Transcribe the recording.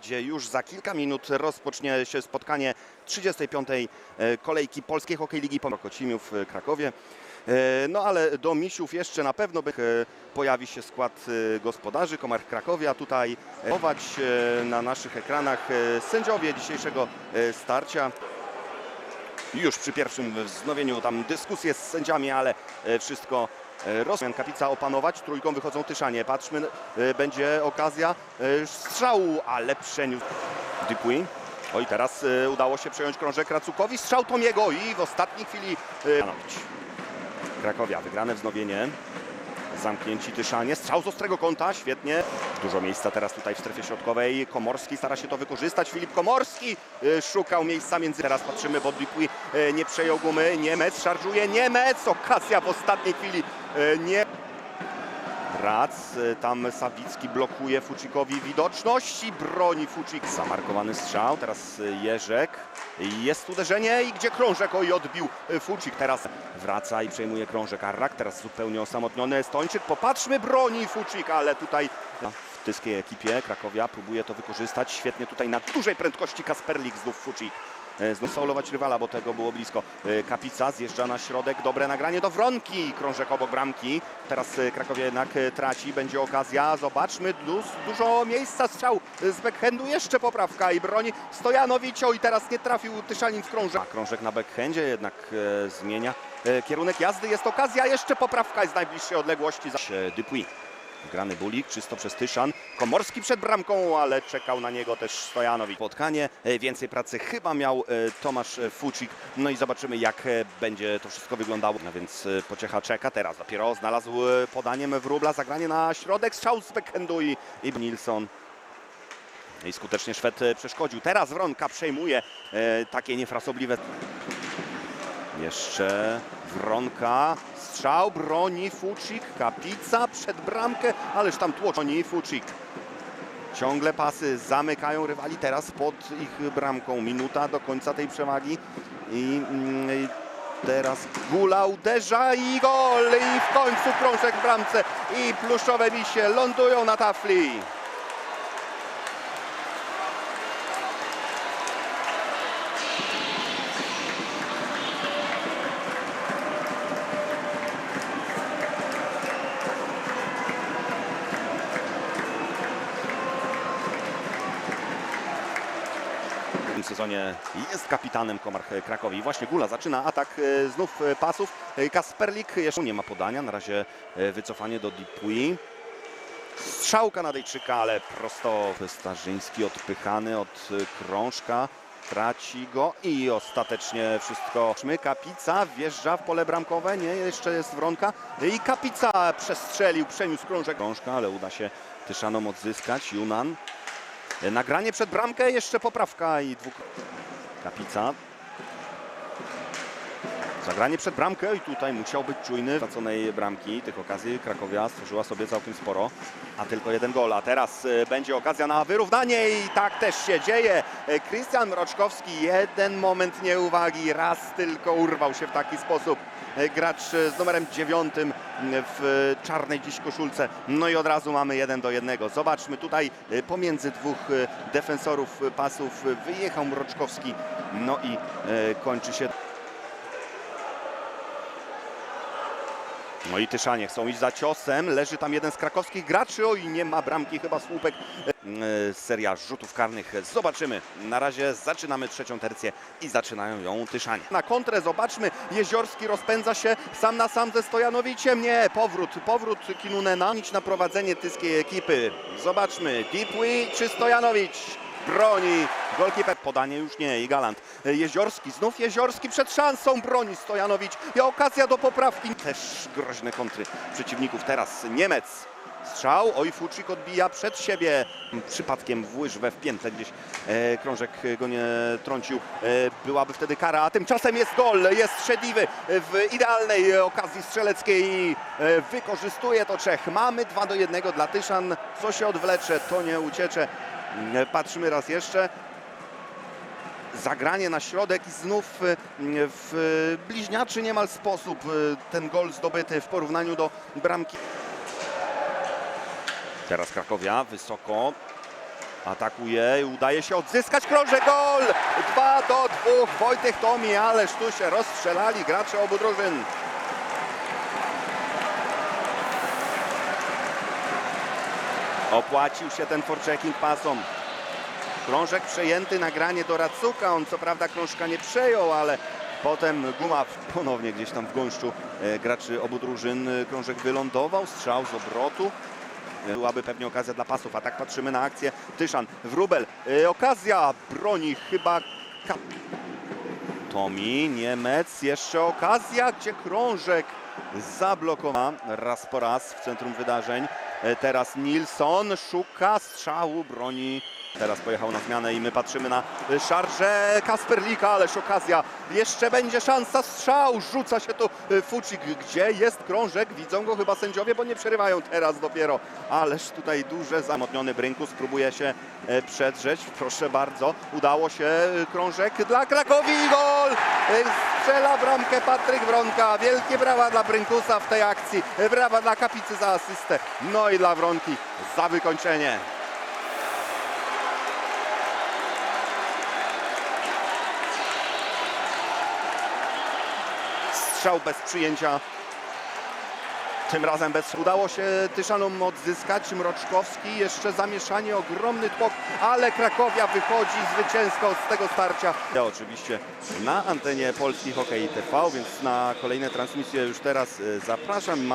Gdzie już za kilka minut rozpocznie się spotkanie 35. e, kolejki Polskiej Hokej Ligi Pomrokocimiów w Krakowie. E, No ale do Misiów jeszcze na pewno e, pojawi się skład gospodarzy Komar Krakowia. Tutaj chować na naszych ekranach sędziowie dzisiejszego starcia. Już przy pierwszym wznowieniu tam dyskusje z sędziami, ale wszystko Rosjan Kapica opanować. Trójką wychodzą Tyszanie. Patrzmy, e, będzie okazja e, strzału, ale przeniósł Dipui. Oj, teraz e, udało się przejąć krążek Racukowi. Strzał Tomiego i w ostatniej chwili e. Krakowia, wygrane wznowienie. Zamknięci Tyszanie. Strzał z ostrego kąta, świetnie. Dużo miejsca teraz tutaj w strefie środkowej. Komorski stara się to wykorzystać. Filip Komorski e, szukał miejsca między. Teraz patrzymy, bo Dipui e, nie przejął gumy. Niemec szarżuje. Niemec! Okazja w ostatniej chwili. E, Nie. Rac, e, tam Sawicki blokuje Fucikowi widoczności, broni Fucik. Zamarkowany strzał, teraz e, Jerzek. Jest uderzenie i gdzie krążek? Oj, odbił Fucik. Teraz wraca i przejmuje krążek Arrak. Teraz zupełnie osamotniony Stończyk. Popatrzmy, broni Fucik, ale tutaj w tyskiej ekipie Krakowia próbuje to wykorzystać. Świetnie tutaj na dużej prędkości Kasperlik znów Fucik. E, Znów faulować rywala, bo tego było blisko. E, Kapica zjeżdża na środek, dobre nagranie do Wronki, krążek obok bramki. Teraz e, Krakowie jednak traci, będzie okazja, zobaczmy, du dużo miejsca, strzał z backhandu, jeszcze poprawka i broni Stojanowicz, i teraz nie trafił Tyszanin w krążek. A krążek na backhandzie jednak zmienia kierunek jazdy, jest okazja, jeszcze poprawka z najbliższej odległości. Za... Grany bulik, czysto przez Tyszan. Komorski przed bramką, ale czekał na niego też Stojanowicz. Spotkanie, e, więcej pracy chyba miał e, Tomasz e, Fucik. No i zobaczymy jak będzie to wszystko wyglądało. No więc pociecha czeka teraz. Dopiero znalazł podaniem Wróbla, zagranie na środek, strzał z backhandu i, i Nilsson. I skutecznie Szwed przeszkodził. Teraz Wronka przejmuje takie niefrasobliwe. Jeszcze Wronka, strzał, broni Fucik, Kapica przed bramkę, ależ tam tłoczą broni Fucik. Ciągle pasy zamykają rywali teraz pod ich bramką. Minuta do końca tej przewagi i, mm, i teraz Gula uderza i gol i w końcu krążek w bramce i pluszowe misie lądują na tafli. Tym sezonie jest kapitanem Komar Krakowi. Właśnie Gula zaczyna atak e, znów e, pasów. E, Kasperlik jeszcze nie ma podania. Na razie wycofanie do Dipui. Strzał Kanadyjczyka, ale prosto Starzyński odpychany od krążka. Traci go i ostatecznie wszystko. Kapica wjeżdża w pole bramkowe. Nie, jeszcze jest Wronka. I Kapica przestrzelił, przeniósł krążek. Krążka, ale uda się Tyszanom odzyskać. Junan Nagranie przed bramkę, jeszcze poprawka i dwuk... Kapica. Zagranie przed bramkę i tutaj musiał być czujny. Straconej bramki, tych okazji Krakowia stworzyła sobie całkiem sporo, a tylko jeden gol. A teraz e, będzie okazja na wyrównanie i tak też się dzieje. E, Krystian Mroczkowski, jeden moment nieuwagi, raz tylko urwał się w taki sposób. E, Gracz e, z numerem dziewiątym w czarnej dziś koszulce. No i od razu mamy jeden do jednego. Zobaczmy tutaj e, pomiędzy dwóch e, defensorów e, pasów e, wyjechał Mroczkowski. No i e, kończy się No i Tyszanie chcą iść za ciosem. Leży tam jeden z krakowskich graczy. Oj, nie ma bramki, chyba słupek. E, Seria rzutów karnych. Zobaczymy. Na razie zaczynamy trzecią tercję i zaczynają ją Tyszanie. Na kontrę zobaczmy. Jeziorski rozpędza się sam na sam ze Stojanowiciem. Nie, powrót, powrót Kinunena. Nic na prowadzenie tyskiej ekipy. Zobaczmy. Dipui czy Stojanowicz? Broni. Golkiper podanie już nie i Galant. Jeziorski, znów Jeziorski przed szansą broni Stojanowicz i okazja do poprawki. Też groźne kontry przeciwników. Teraz Niemec. Strzał, oj Fuczyk odbija przed siebie. Przypadkiem w łyżwę wpięte gdzieś. E, krążek go nie trącił. E, byłaby wtedy kara, a tymczasem jest gol. Jest szedliwy w idealnej okazji strzeleckiej e, wykorzystuje to Czech. Mamy 2 do 1 dla Tyszan. Co się odwlecze, to nie uciecze. E, Patrzymy raz jeszcze. Zagranie na środek i znów e, w bliźniaczy niemal sposób e, ten gol zdobyty w porównaniu do bramki. Teraz Krakowia wysoko Atakuje i udaje się odzyskać krążek gol! 2 do 2 Wojtek Tomi, ależ tu się rozstrzelali gracze obu drużyn. Opłacił się ten forechecking pasom. Krążek przejęty, nagranie do Racuka. On co prawda krążka nie przejął, ale potem guma ponownie gdzieś tam w gąszczu e, graczy obu drużyn. E, Krążek wylądował, strzał z obrotu. E, Byłaby pewnie okazja dla pasów, a tak patrzymy na akcję. Tyszan, Wróbel, e, okazja, broni chyba. Tomi, Niemec, jeszcze okazja, gdzie krążek zablokowany raz po raz w centrum wydarzeń. E, Teraz Nilsson szuka strzału, broni. Teraz pojechał na zmianę i my patrzymy na szarżę Kasperlika, ależ okazja. Jeszcze będzie szansa, strzał, rzuca się tu e, Fucik. Gdzie jest krążek? Widzą go chyba sędziowie, bo nie przerywają teraz dopiero. Ależ tutaj duże zamotniony Brynkus próbuje się e, przedrzeć. Proszę bardzo, udało się e, krążek dla Krakowi gol! E, Strzela bramkę Patryk Wronka. Wielkie brawa dla Brynkusa w tej akcji. Brawa dla Kapicy za asystę. No i dla Wronki za wykończenie. Strzał bez przyjęcia. Tym razem bez udało się Tyszanom odzyskać. Mroczkowski jeszcze zamieszanie, ogromny tłok, ale Krakowia wychodzi zwycięsko z tego starcia. Ja oczywiście na antenie Polski Hokej TV, więc na kolejne transmisje już teraz e, zapraszam.